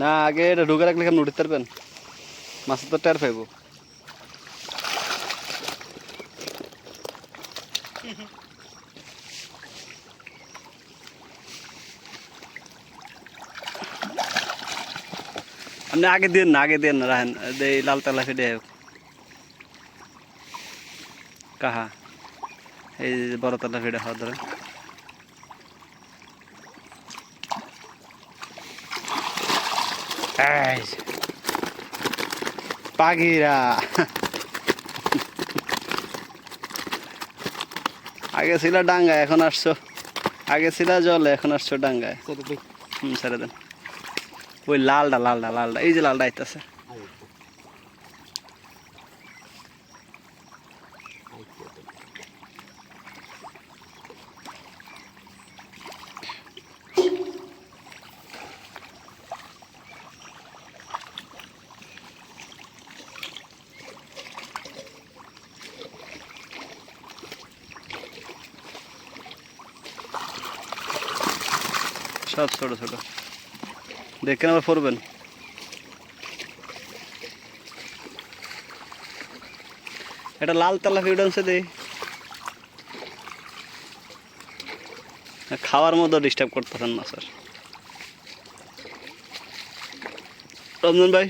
না, আগে এটা ঢুকে রাখলে কেমন উঠতে পারবেন? মাছের তো টের পাইব। আপনি আগে দিন না, আগে দিন রাখেন এই লাল তালা ফেটে কাহা? এই বড় তালা ফেটে হওয়া ধরে এই যে। পাখিরা। আগে ছিল ডাঙ্গা এখন আসছো। আগে ছিল জল এখন আসছো ডাঙ্গায়। হুম ছেড়ে দেন। ওই লালটা লালটা লালটা এই যে লালটা আইতেছে। সব ছোট ছোট। দেখেন আবার পড়বেন। এটা লাল তালা ফিউডেন্সে দেই। খাওয়ার মতো ডিস্টার্ব করতেছেন না স্যার। রঞ্জন ভাই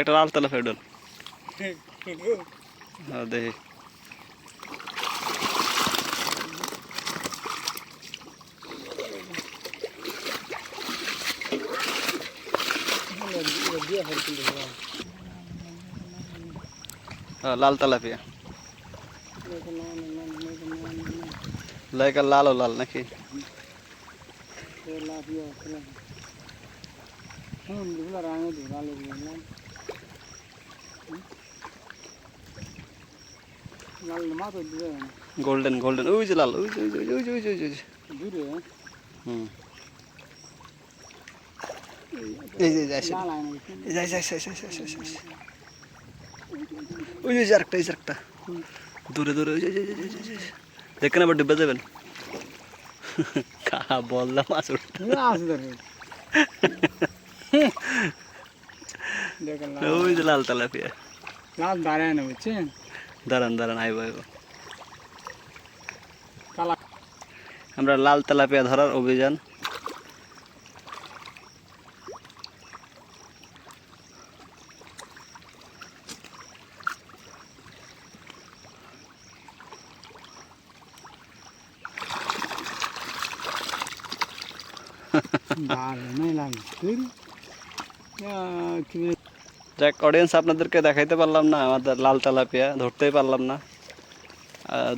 একটা লাল তালা ফেডন হ্যাঁ দেখি। লাল তালাপিয়া লাইকা লাল ও লাল নাকি গোল্ডেন গোল্ডেন ওই যে লাল ওই যে ওই যে ওই যে ওই যে ওই যে হুম এই যে যাইছে যাই যাই যাই যাই যাই ওই যে আরেকটা এই আরেকটা। দূরে দূরে ওই দেখেন আবার ডুবে যাবেন। কা বললাম মাছ উঠতে ওই যে লাল তালাপিয়া। লাল দাঁড়ায় না বুঝছেন? দাঁড়ান দাঁড়ান আইব আইব। আমরা লাল তেলাপিয়া ধরার অভিযান যাক অডিয়েন্স আপনাদেরকে দেখাইতে পারলাম না, আমাদের লাল তেলাপিয়া, ধরতেই পারলাম না।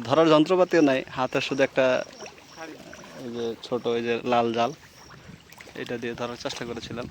ধরার যন্ত্রপাতিও নাই, হাতে শুধু একটা ওই যে ছোট ওই যে লাল জাল, এটা দিয়ে ধরার চেষ্টা করেছিলাম।